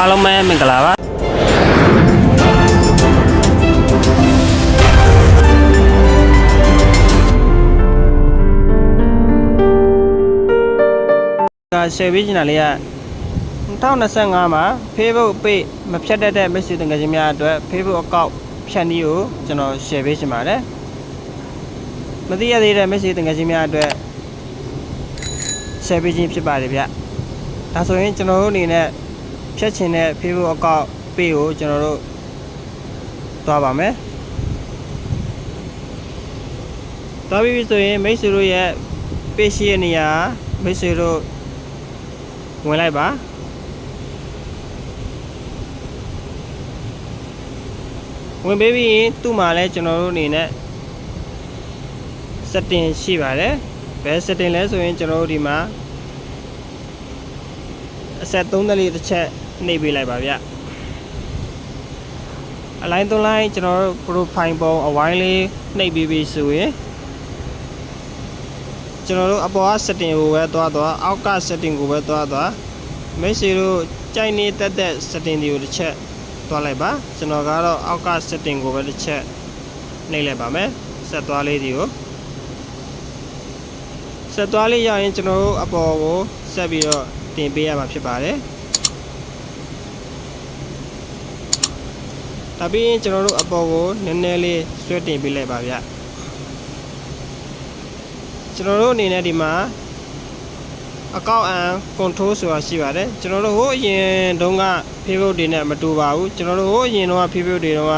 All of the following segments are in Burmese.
အားလုံးပဲမင်္ဂလာပါက share ပေးချင်တာလေးက2025မှာ Facebook page မဖြတ်တတ်တဲ့မိတ်ဆွေတငယ်ချင်းများအတွက် Facebook account ဖြတ်နည်းကိုကျွန်တော် share ပေးချင်ပါတယ်မသိရသေးတဲ့မိတ်ဆွေတငယ်ချင်းများအတွက် share ပေးခြင်းဖြစ်ပါတယ်ဗျဒါဆိုရင်ကျွန်တော်တို့အနေနဲ့ ဖြတ်ချင်တဲ့ Facebook account page ကိုကျွန်တော်တို့သွားပါမယ်သွားပြီးပြီဆိုရင်မိတ်ဆွေတို့ရဲ့ page ရှိတဲ့နေရာမိတ်ဆွေတို့ဝင်လိုက်ပါဝင်ပေးပြီးရင်သူ့မှာလည်းကျွန်တော်တို့အနေနဲ့ setting ရှိပါတယ်ဘယ် setting လဲဆိုရင်ကျွန်တော်တို့ဒီမှာအဆက်3တလေးတစ်ချက် နှိပ်ပေးလိုက်ပါဗျအလိုင်း3လိုင်းကျွန်တော်တို့ profile ပုံအဝိုင်းလေးနှိပ်ပေးပြီးဆိုရင်ကျွန်တော်တို့အပေါ်က setting ကိုပဲသွားသွားအောက်က setting ကိုပဲသွားသွားမိတ်ဆွေတို့ကြိုက်နေတတ်တဲ့ setting တွေကိုတစ်ချက်သွားလိုက်ပါကျွန်တော်ကတော့အောက်က setting ကိုပဲတစ်ချက်နှိပ်လိုက်ပါမယ်ဆက်သွားလေးဒီကိုဆက်သွားလေးရရင်ကျွန်တော်တို့အပေါ်ကိုဆက်ပြီးတော့တင်ပေးရမှာဖြစ်ပါတယ်။ ဒါပြီးရင်ကျွန်တော်တို့အပေါ်ကိုနည်းနည်းလေးဆွဲတင်ပေးလိုက်ပါဗျ။ကျွန်တော်တို့အနေနဲ့ဒီမှာအကောင့်အန် control ဆိုတာရှိပါတယ်။ကျွန်တော်တို့ဟိုအရင်တုန်းက Facebook တွေနဲ့မတူပါဘူး။ကျွန်တော်တို့ဟိုအရင်တုန်းက Facebook တွေတုန်းက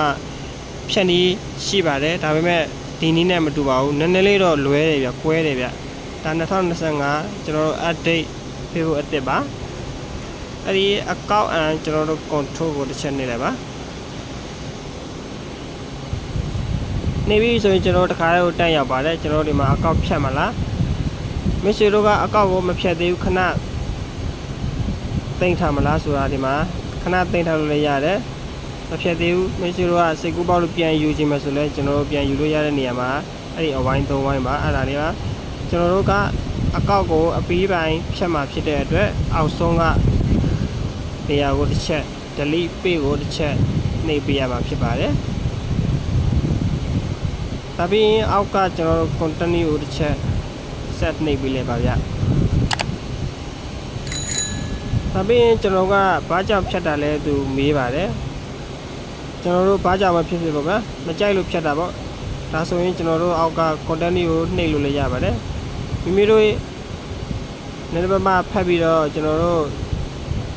ဖြတ်နည်းရှိပါတယ်။ဒါပေမဲ့ဒီနည်းနဲ့မတူပါဘူး။နည်းနည်းလေးတော့လွဲတယ်ဗျ၊ကွဲတယ်ဗျ။ဒါ2025ကျွန်တော်တို့ update ပေးဖို့အစ်စ်ပါအဲ့ဒီ account and ကျွန်တော်တို့ control ကိုတစ်ချက်နေလိုက်ပါ နေပြီဆိုရင်ကျွန်တော်တို့တစ်ခါလေးကိုတက်ရောက်ပါတယ်ကျွန်တော်တို့ဒီမှာ account ဖြတ်မလားမရှိတို့က account ကိုမဖြတ်သေးဘူးခဏတင်ထားမလားဆိုတာဒီမှာခဏတင်ထားလို့လည်းရတယ်မဖြတ်သေးဘူးမရှိတို့ကစိတ်ကူးပေါက်လို့ပြန်ယူခြင်းမဆိုလဲကျွန်တော်တို့ပြန်ယူလို့ရတဲ့နေရာမှာအဲ့ဒီအဝိုင်း၃ဝိုင်းပါအဲ့ဒါလေးကကျွန်တော်တို့ကအကောက်ကိုအပီးပိုင်းဖြတ်မှာဖြစ်တဲ့အတွက်အောက်ဆုံးကနေရာကိုတစ်ချက် delete page ကိုတစ်ချက်နှိပ်ပေးရမှာဖြစ်ပါတယ်။ ဒါပြီးရင်အောက်ကကျွန်တော်တို့ continue ကိုတစ်ချက် set နှိပ်ပေးလိုက်ပါဗျ။ဒါပြီးရင်ကျွန်တော်ကဘာကြောင့်ဖြတ်တာလဲသူမေးပါတယ်။ကျွန်တော်တို့ဘာကြောင့်မဖြစ်ဖြစ်ပေါ့ဗျာ။မကြိုက်လို့ဖြတ်တာပေါ့။ဒါဆိုရင်ကျွန်တော်တို့အောက်က continue ကိုနှိပ်လို့လည်းရပါတယ်။မိမိတို့နည်းနည်းပါးပါးဖတ်ပြီးတော့ကျွန်တော်တို့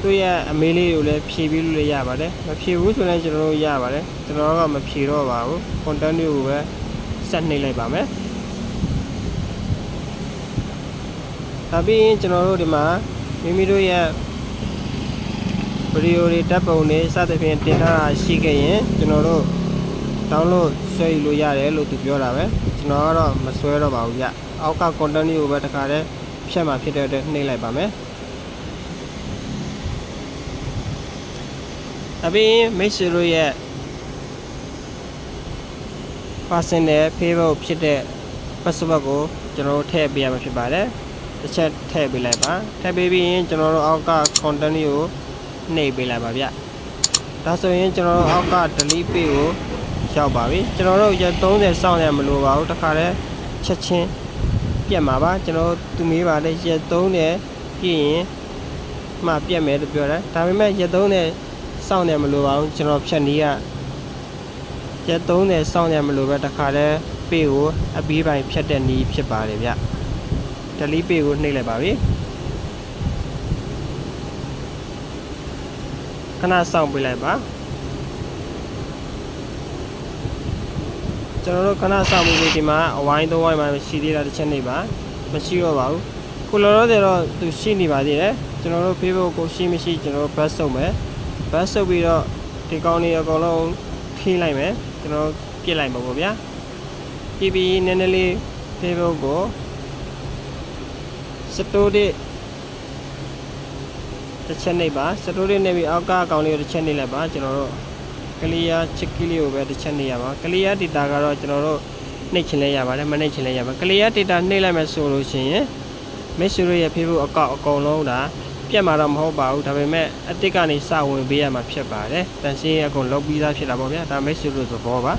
သူ့ရဲ့အမေးလေးကိုလည်းဖြည့်ပြီးလို့လည်းရပါတယ်မဖြည့်ဘူးဆိုရင်ကျွန်တော်တို့ရပါတယ်ကျွန်တော်ကမဖြည့်တော့ပါဘူး content တွေကိုပဲ ဆက်နှိပ်လိုက်ပါမယ်ဒါပြီးရင်ကျွန်တော်တို့ဒီမှာမိမိတို့ရဲ့ဗီဒီယိုတွေဓာတ်ပုံတွေစသဖြင့်တင်ထားတာရှိခဲ့ရင်ကျွန်တော်တို့ download ဆွဲယူလို့ရတယ်လို့သူပြောတာပဲကျွန်တော်ကတော့မဆွဲတော့ပါဘူးဗျအောက်က content တွေကိုပဲတခါတည်းဖြတ်မှဖြစ်တဲ့အတွက်နှိပ်လိုက်ပါမယ်အပြင်မိတ်ဆွေတို့ရဲ့ personal Facebook ဖြစ်တဲ့ password ကိုကျွန်တော်တို့ထည့်ပေးရမှာဖြစ်ပါတယ်တစ်ချက်ထည့်ပေးလိုက်ပါထည့်ပေးပြီးရင်ကျွန်တော်တို့အောက်က content တွေကိုနှိပ်ပေးလိုက်ပါဗျဒါဆိုရင်ကျွန်တော်တို့အောက်က delete page ကိုရောက်ပါပြီကျွန်တော်တို့ရက်30စောင့်ရမလို့ပါဘူးတခါတည်းချက်ချင်းပြတ်မှာပါကျွန်တော်သူမေးပါတယ်ရက်30ပြည့်ရင်မှပြတ်မယ်လို့ပြောတယ်ဒါပေမဲ့ရက်30စောင့်ရမလို့ပါဘူးကျွန်တော်ဖြတ်နည်းက ရက်30စောင့်ရမလို့ပဲတခါတည်းပေကိုအပီးပိုင်းဖြတ်တဲ့နည်းဖြစ်ပါတယ်ဗျဒလီပေကိုနှိပ်လိုက်ပါပြီခဏစောင့်ပေးလိုက်ပါကျွန်တော်တို့ခဏစောင့်မှုလေးဒီမှာအဝိုင်းသုံးဝိုင်းမှာရှိသေးတာတစ်ချက်နေပါမရှိတော့ပါဘူးခုလောလောဆယ်တော့သူရှိနေပါသေးတယ်ကျွန်တော်တို့ Facebook ကိုရှိမရှိကျွန်တော်တို့ bus ဆုပ်မယ် bus ဆုပ်ပြီးတော့ဒီကောင်းလေးအကုန်လုံးထိလိုက်မယ် ကျွန်တော်တို့ပြစ်လိုက်မှာပေါ့ဗျာပြပြီးနည်းနည်းလေး Facebook ကိုစတိုဒစ်တစ်ချက်နေပါစတိုဒစ်နေပြီးအောက်ကအကောင်လေးကိုတစ်ချက်နေလိုက်ပါကျွန်တော်တို့ကလီယာချစ်ကီလေးကိုပဲတစ်ချက်နေရပါကလီယာ data ကတော့ကျွန်တော်တို့နှိပ်ချင်လဲရပါတယ်မနှိပ်ချင်လဲရပါကလီယာ data နှိပ်လိုက်မယ်ဆိုလို့ရှိရင် Messenger ရဲ့ Facebook account အကုန်လုံးဒါ ပြတ်မှာတော့မဟုတ်ပါဘူးဒါပေမဲ့အတစ်ကနေစဝင်ပေးရမှာဖြစ်ပါတယ်တန်ရှင်းအကုန်လုံးပြီးသားဖြစ်တာပေါ့ဗျာဒါမိတ်ဆွေတို့သဘောပါ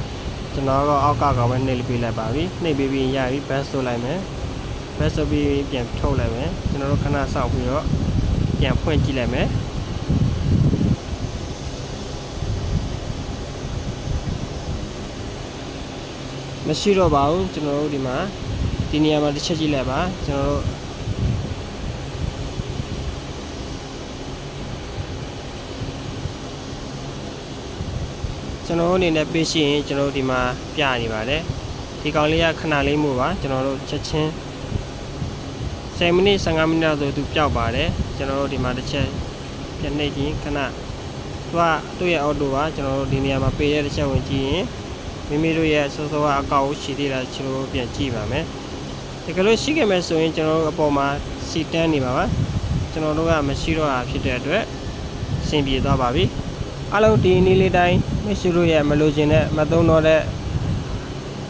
ကျွန်တော်တော့အောက်ကကောင်ပဲနှိပ်ပေးလိုက်ပါပြီနှိပ်ပေးပြီးရပြီဘတ်ဆိုလိုက်မယ်ဘတ်ဆိုပြီးပြန်ထုတ်လိုက်မယ်ကျွန်တော်တို့ခဏစောင့်ပြီးတော့ပြန်ဖွင့်ကြည့်လိုက်မယ်မရှိတော့ပါဘူးကျွန်တော်တို့ဒီမှာဒီနေရာမှာတစ်ချက်ကြည့်လိုက်ပါကျွန်တော်တို့ ကျွန်တော်တို့အနေနဲ့ပေးရှိရင်ကျွန်တော်တို့ဒီမှာပြနေပါတယ်ဒီကောင်လေးကခဏလေးမှုပါကျွန်တော်တို့ချက်ချင်း10မိနစ်15မိနစ်ဆိုသူပျောက်ပါတယ်ကျွန်တော်တို့ဒီမှာတစ်ချက်ပြန်နေချင်းခဏသူကသူ့ရဲ့အော်တိုပါကျွန်တော်တို့ဒီနေရာမှာပေးတဲ့တစ်ချက်ဝင်ကြည့်ရင်မိမိတို့ရဲ့စောစောကအကောက်ရှိသေးတာကျွန်တော်တို့ပြန်ကြည့်ပါမယ်တကယ်လို့ရှိခဲ့မယ်ဆိုရင်ကျွန်တော်တို့အပေါ်မှာစီတန်းနေပါပါကျွန်တော်တို့ကမရှိတော့တာဖြစ်တဲ့အတွက်အဆင်ပြေသွားပါပြီ အားလုံးဒီနည်းလေးတိုင်းမရှိလို့ရဲ့မလို့ခြင်းနဲ့မသုံးတော့တဲ့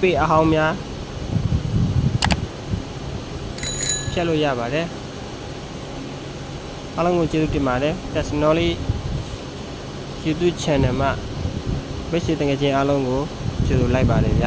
ပေအဟောင်းများဖြတ်လို့ရပါတယ်အားလုံးကိုကျေးဇူးတင်ပါတယ် Tesnoli YouTube channel မှာမိတ်ဆွေတငယ်ချင်းအားလုံးကိုကျေးဇူးလိုက်ပါတယ်ဗျ